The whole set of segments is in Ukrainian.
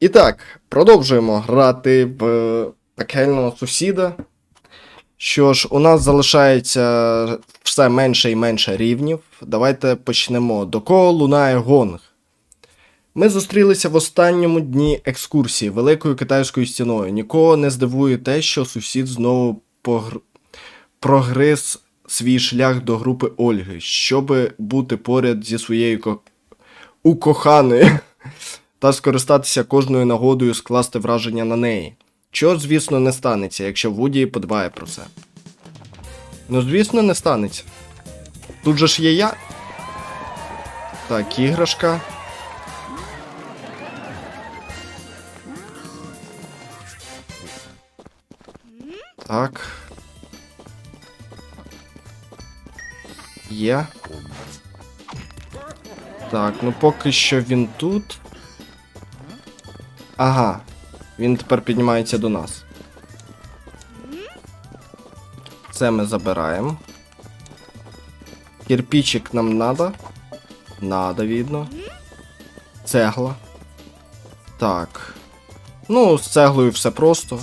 І так, продовжуємо грати в е, пекельного сусіда. Що ж, у нас залишається все менше і менше рівнів. Давайте почнемо. До кого лунає гонг? Ми зустрілися в останньому дні екскурсії Великою китайською стіною. Нікого не здивує те, що сусід знову погр... прогриз свій шлях до групи Ольги, щоби бути поряд зі своєю ко... укоханою та скористатися кожною нагодою скласти враження на неї. Чого, звісно, не станеться, якщо Вуді подбає про це. Ну, звісно, не станеться. Тут же ж є я. Так, іграшка. Так. Є. Так, ну поки що він тут. Ага. Він тепер піднімається до нас. Це ми забираємо. Кирпичик нам надо. Надо, видно. Цегла. Так. Ну, з цеглою все просто.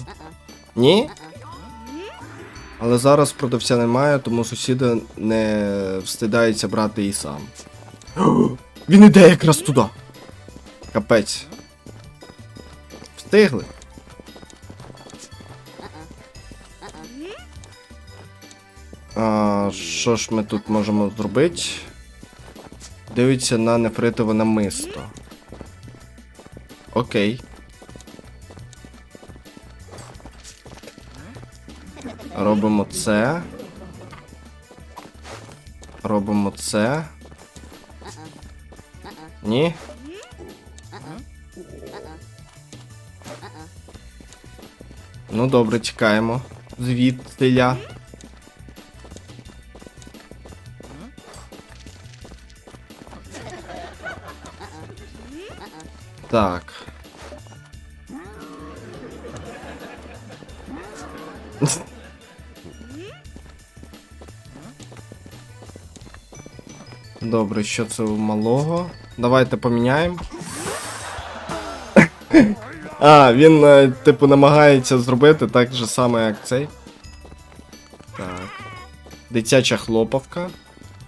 Ні? Але зараз продавця немає, тому сусіда не встидається брати її сам. Він іде якраз туди. Капець. Встигли. А, що ж ми тут можемо зробити? Дивиться на нефритове намисто. Окей. Робимо це. Робимо це. Ні. Ну добре, чекаємо. Звідтиля. Так. Добре, що це у малого? Давайте поміняємо. А, він, е, типу, намагається зробити так же саме, як цей. Так. Дитяча хлопавка.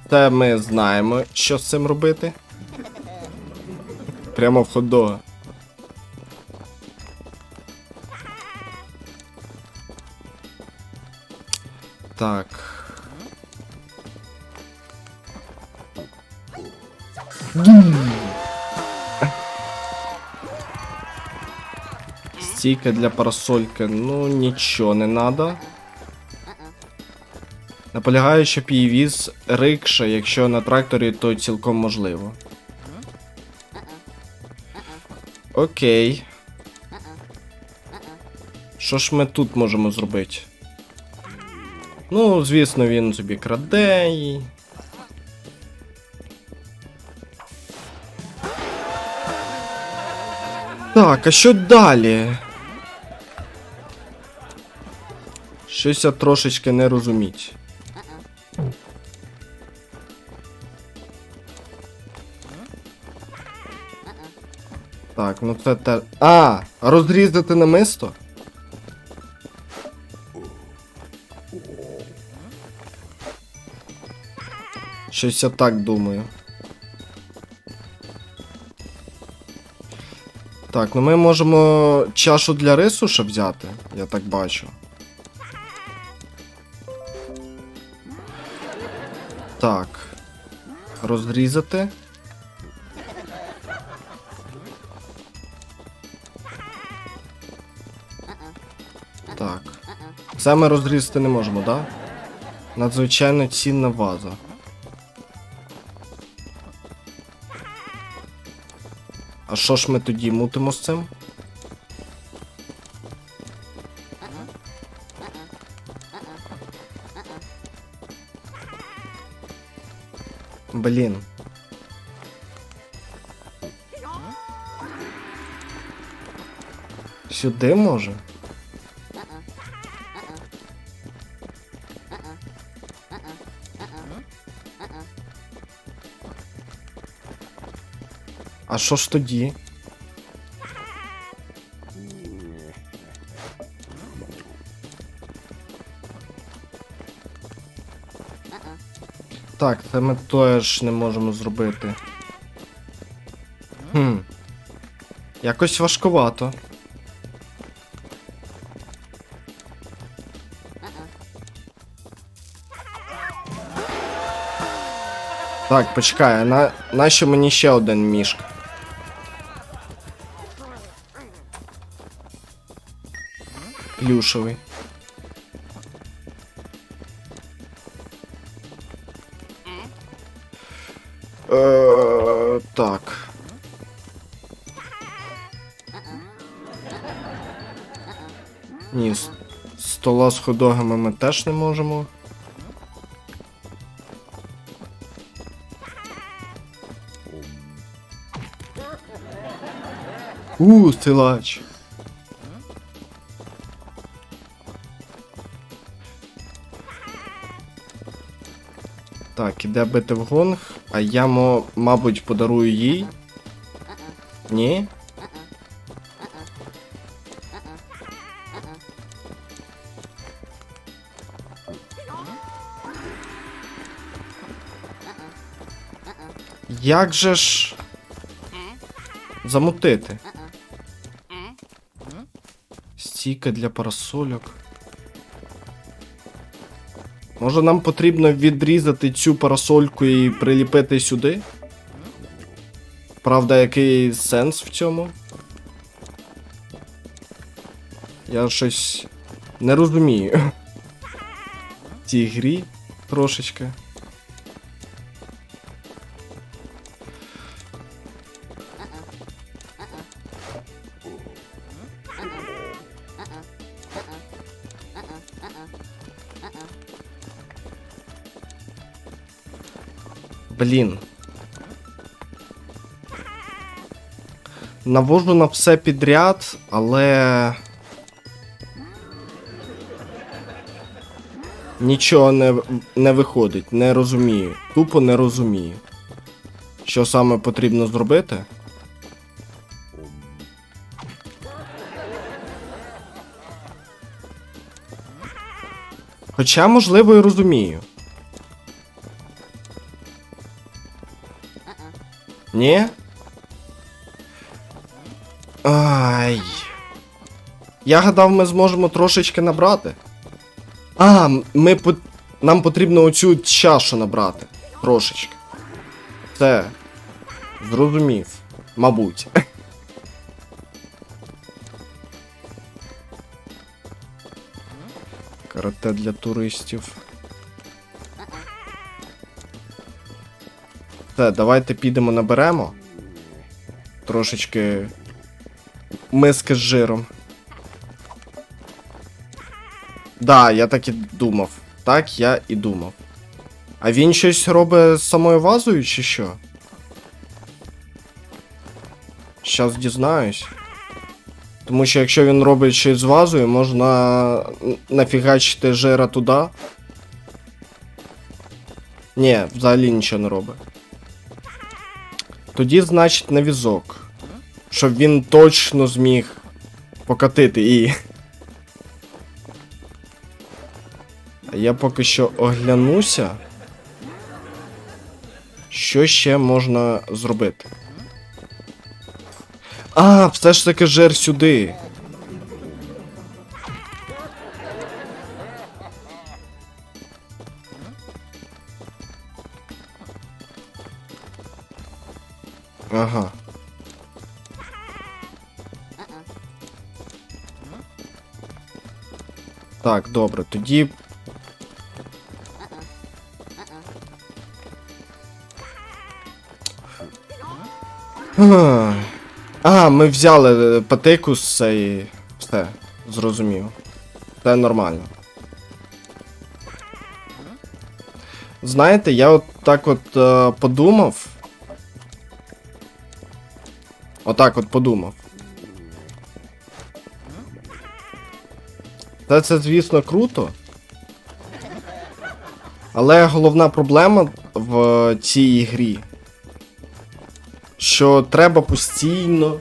Це ми знаємо, що з цим робити. Прямо в хот-дога. Так. Стійка для парасольки, ну нічого не надо. Наполягаю, щоб її віз рикша, якщо на тракторі, то цілком можливо. Окей. Що ж ми тут можемо зробити? Ну, звісно, він собі краде. Так, а що далі? Щось я трошечки не розуміть. Так, ну це те. А! Розрізати намисто? Щось я так думаю. Так, ну ми можемо чашу для рису ще взяти, я так бачу. Так. Розрізати. Так. Це ми розрізати не можемо, так? Да? Надзвичайно цінна ваза. А що ж ми тоді мутимо з цим? блин. Сюди може? А що ж тоді? Uh-uh. Так, це ми теж не можемо зробити. Хм. Якось важкувато. Так, почекай, а на... нащо мені ще один мішк? Плюшевий. Стола з ходогами ми теж не можемо. У, силач. Так, іде бити в гонг, а я, мабуть, подарую їй. Ні? Як же ж замутити? Стійка для парасольок. Може нам потрібно відрізати цю парасольку і приліпити сюди? Правда, який сенс в цьому? Я щось не розумію. Цій грі трошечки. Блін. Навожу на все підряд, але. Нічого не, не виходить, не розумію. Тупо не розумію. Що саме потрібно зробити? Хоча, можливо, і розумію. Ні? Ай. Я гадав, ми зможемо трошечки набрати. А, ми по... нам потрібно оцю чашу набрати. Трошечки. Це. Зрозумів. Мабуть. Карате для туристів. Все, давайте підемо наберемо. Трошечки миски з жиром. Да, я так і думав. Так я і думав. А він щось робить з самою вазою, чи що? Щас дізнаюсь. Тому що якщо він робить щось з вазою, можна нафігачити жира туди. Ні, взагалі нічого не робить. Тоді, значить, на візок. Щоб він точно зміг покатити і. А я поки що оглянуся. Що ще можна зробити? А, все ж таки жир сюди. Добре, тоді. А, ми взяли е, патику з цієї. Все, зрозумів. Це нормально. Знаєте, я от так от е, подумав. Отак от подумав. Та це, звісно, круто. Але головна проблема в цій грі. Що треба постійно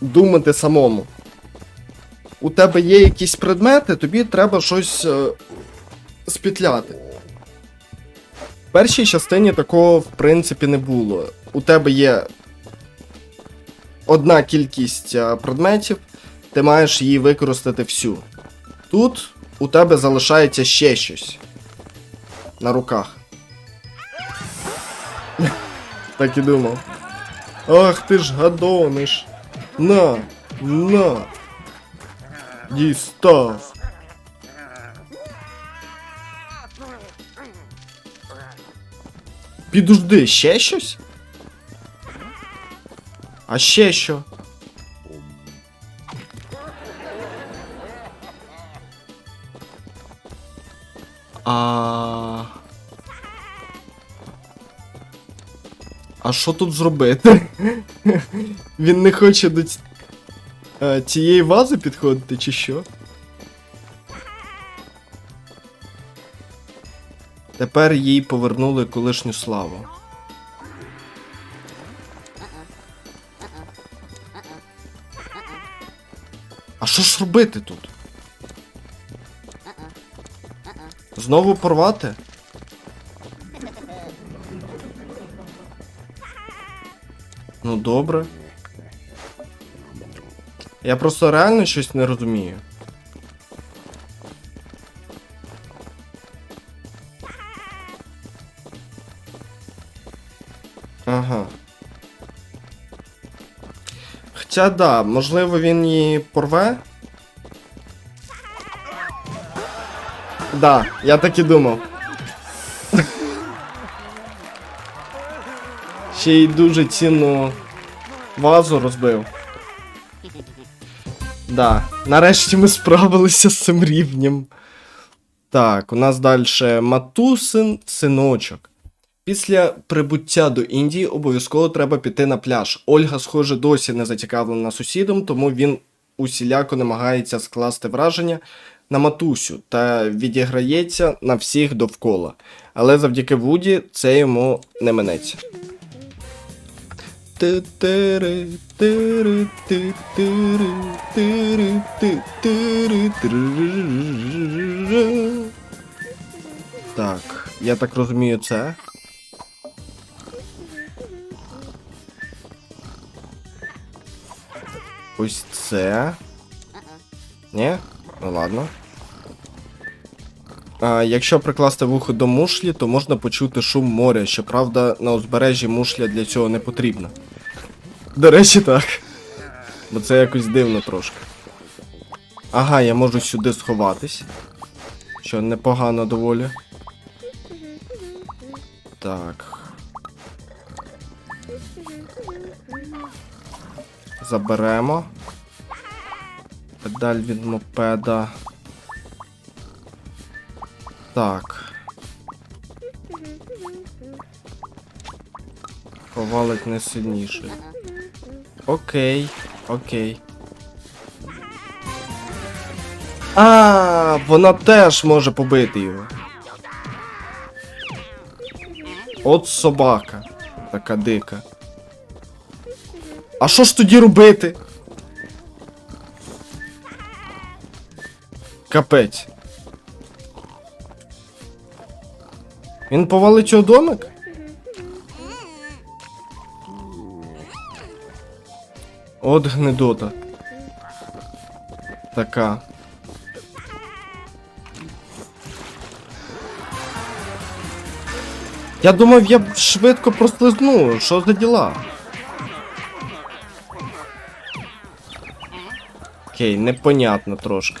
думати самому. У тебе є якісь предмети, тобі треба щось е, спітляти. В першій частині такого, в принципі, не було. У тебе є одна кількість предметів, ти маєш її використати всю. Тут у тебе залишається ще щось на руках. Так і думав. Ах ти ж гадониш. На, на. Дістав. Підожди, ще щось? А ще що? А. А що тут зробити? Він не хоче до ць- е, цієї вази підходити, чи що? Тепер їй повернули колишню славу. А що ж робити тут? Знову порвати? Ну добре. Я просто реально щось не розумію. Ага. Хоча да, можливо він її порве. Да, я так і думав. Ще й дуже цінну вазу розбив. Да, нарешті ми справилися з цим рівнем. Так, у нас далі матусин синочок. Після прибуття до Індії обов'язково треба піти на пляж. Ольга, схоже, досі не зацікавлена сусідом, тому він усіляко намагається скласти враження на матусю та відіграється на всіх довкола. Але завдяки Вуді це йому не минеться. Так, я так розумію, це. Ось це. Ні? Ну ладно. А, якщо прикласти вухо до мушлі, то можна почути шум моря. Щоправда, на узбережжі мушля для цього не потрібна. До речі, так. Бо це якось дивно трошки. Ага, я можу сюди сховатись. Що непогано доволі. Так. Заберемо. Педаль від мопеда. Так. Повалить не сильніше. Окей, окей. А, вона теж може побити його. От собака. Така дика. А що ж тоді робити? Капець. Він повалить його домик? От гнедота. Така. Я думав, я швидко прослизну. Що за діла? Окей, непонятно трошки.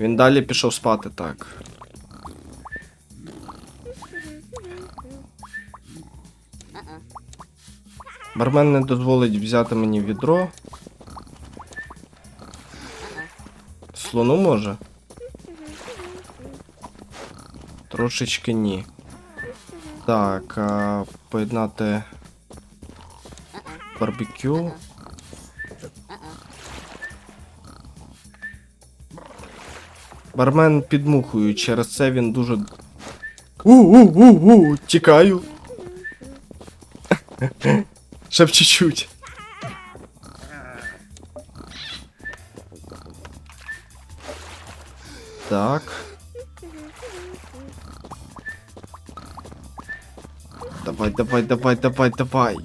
Він далі пішов спати так. Бармен не дозволить взяти мені відро. Слону може? Трошечки ні. Так, а, поєднати барбекю. Бармен під мухою, через це він дуже. У-у-у-у! Тікаю. Ще б чуть-чуть. Так. Давай, давай, давай, давай, давай.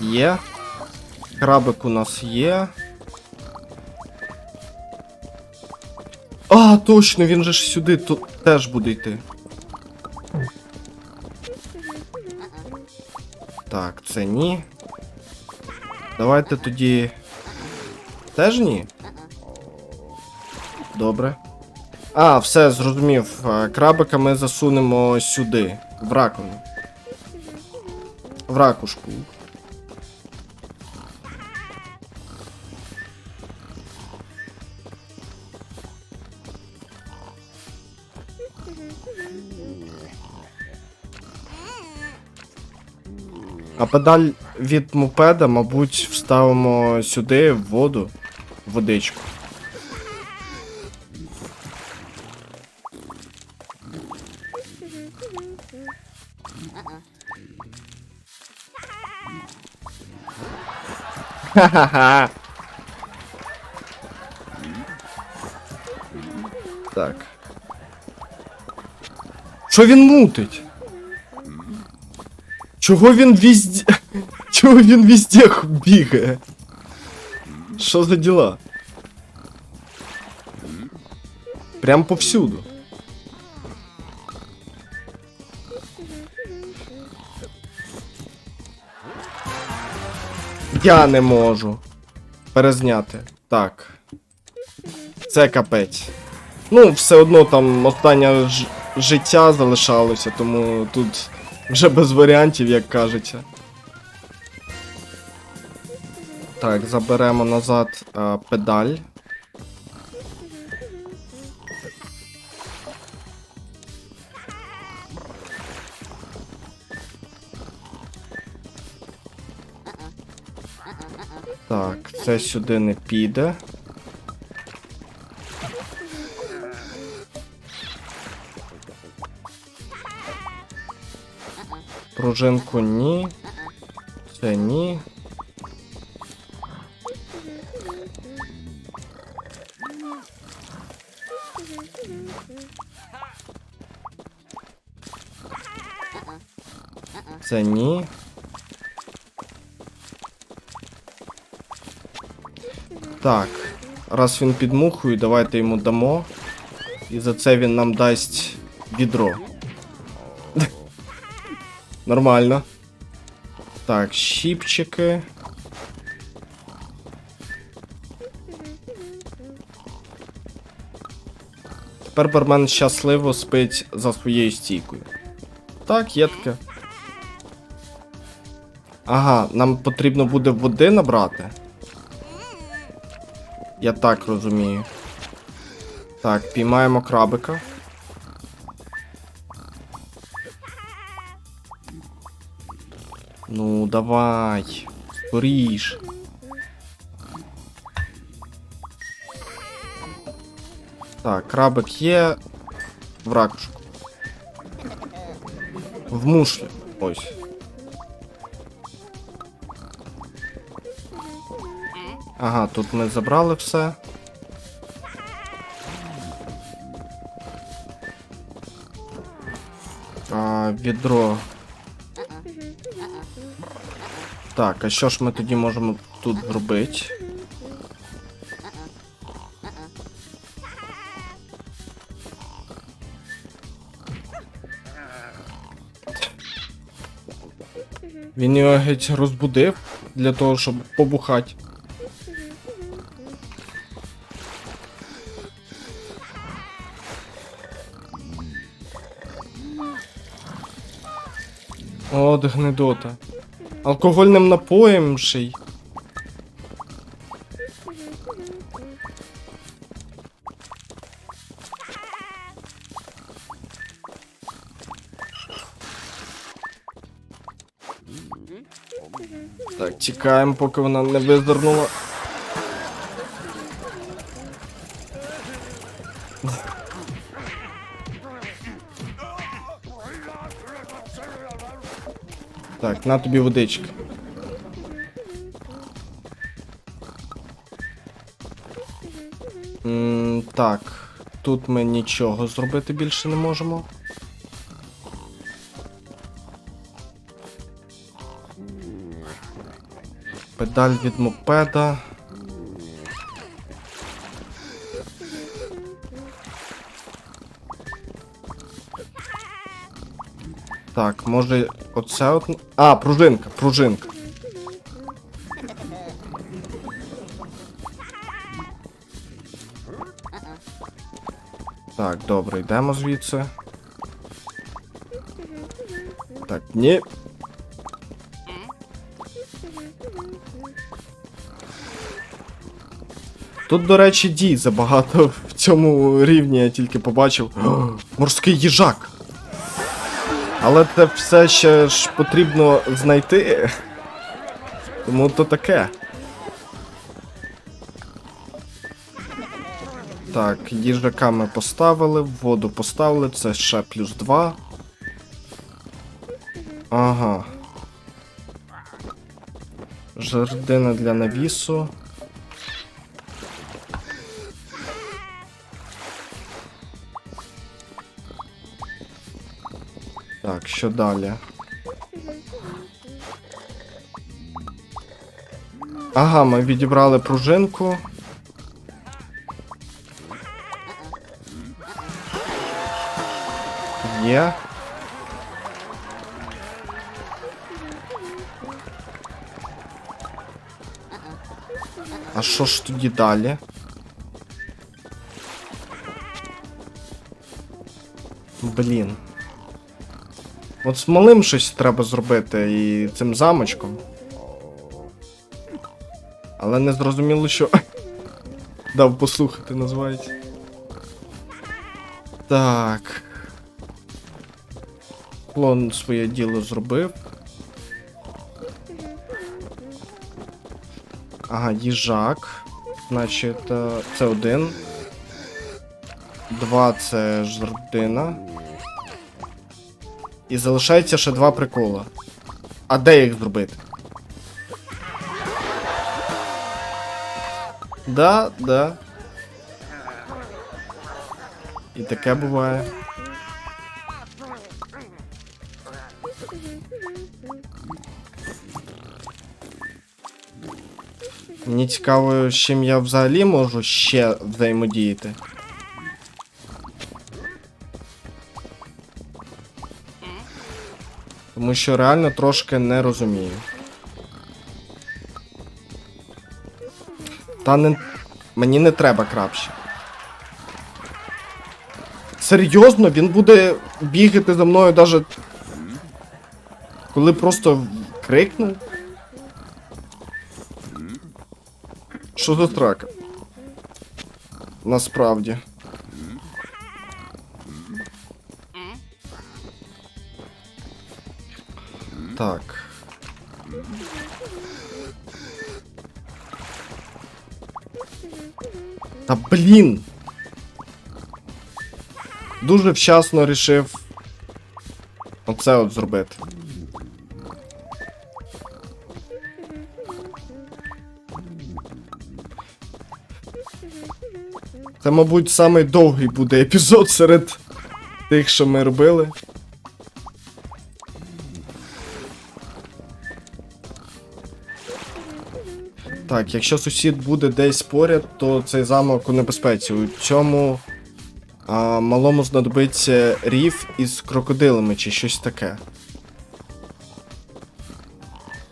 Є. Крабик у нас є. А, точно, він же ж сюди тут теж буде йти. Так, це ні. Давайте тоді. Теж ні? Добре. А, все, зрозумів. Е, Крабика ми засунемо сюди, в раковину. В ракушку. А педаль від мопеда, мабуть, вставимо сюди в воду, водичку. Ха-ха-ха. Так. Що він мутить? Чого він візде. Чого він везде бігає? Що за діла? Прям повсюду. Я не можу. Перезняти. Так. Це капець. Ну, все одно там останнє життя залишалося, тому тут вже без варіантів, як кажеться. Так, заберемо назад а, педаль. Так, це сюди не піде. Пружинку ні. Це ні. Це ні. Так. Раз він під мухою, давайте йому дамо. І за це він нам дасть відро. Нормально. Так, щіпчики. Тепер бармен щасливо спить за своєю стійкою. Так, є таке. Ага, нам потрібно буде води набрати. Я так розумію. Так, піймаємо крабика. Давай. Скоріш. Так, крабик є в ракушку. В мушлі. Ось. Ага, тут ми забрали все. А, відро. Так, а що ж ми тоді можемо тут зробити? Він його геть розбудив для того, щоб побухати. От гнедота. Алкогольним напоєм ще й. Так, чекаємо, поки вона не визирнула. На тобі водички. М так, тут ми нічого зробити більше не можемо. Педаль від мопеда. Так, може оце от. А, пружинка, пружинка. Так, добре, йдемо звідси. Так, ні. Тут, до речі, дій забагато в цьому рівні я тільки побачив. О, морський їжак. Але це все ще ж потрібно знайти. Тому то таке. Так, їжака ми поставили, воду поставили, це ще плюс 2. Ага. Жердина для навісу. Що далі? Ага, ми відібрали пружинку. Є. А що ж тоді далі? Блін. От з малим щось треба зробити і цим замочком. Але не зрозуміло, що. Дав послухати, називається. Так. Клон своє діло зробив. Ага, їжак. Значить, е, це один. Два це жердина. І залишається ще два прикола. А де їх зробити? Да, да. І таке буває. Мені цікаво, з чим я взагалі можу ще взаємодіяти. Тому що реально трошки не розумію. Та не. Мені не треба крапще. Серйозно, він буде бігати за мною даже. Коли просто крикнув. Що за трака? Насправді. Так. Та блін. Дуже вчасно рішив оце от зробити. Це, мабуть, самий довгий буде епізод серед тих, що ми робили. Так, якщо сусід буде десь поряд, то цей замок у небезпеці. У цьому а, малому знадобиться рів із крокодилами чи щось таке.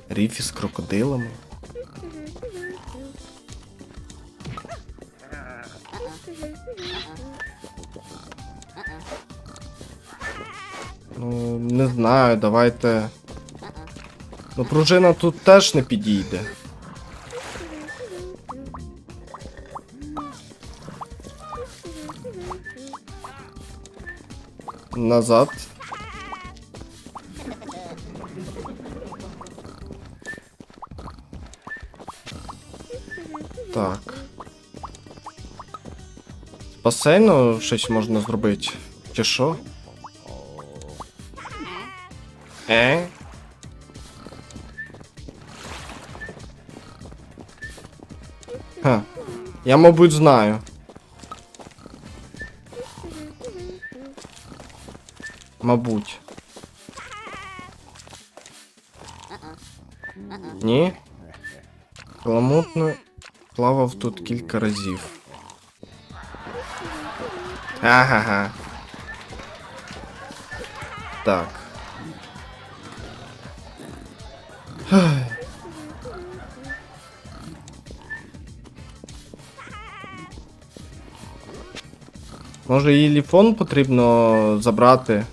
Рів із крокодилами? Ну, не знаю, давайте. Ну, пружина тут теж не підійде. Назад. Так. З басейну щось можна зробити. Чи що? Е? Ха. Я, мабуть, знаю. Мабуть. Ні? Каламутно плавав тут кілька разів. Ага. Так. Ай. Може її ліфон потрібно забрати?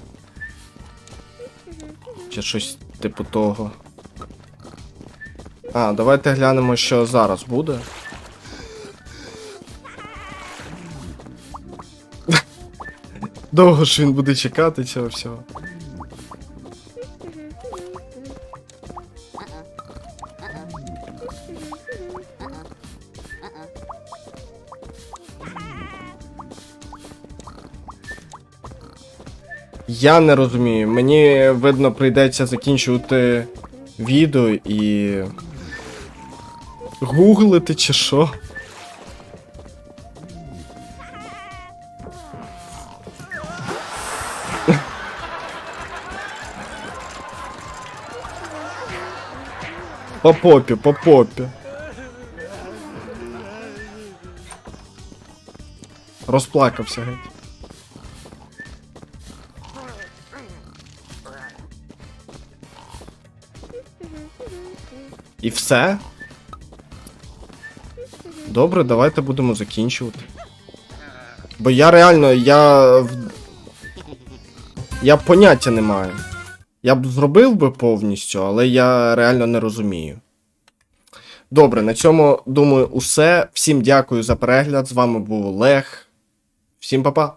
Чи щось типу того. А, давайте глянемо, що зараз буде. Довго ж він буде чекати цього всього. Я не розумію. Мені видно, прийдеться закінчувати відео і. Гуглити чи що. По попі, по попі. Розплакався геть. І все? Добре, давайте будемо закінчувати. Бо я реально, я. Я поняття не маю. Я б зробив би повністю, але я реально не розумію. Добре, на цьому, думаю, усе. Всім дякую за перегляд. З вами був Олег. Всім па-па.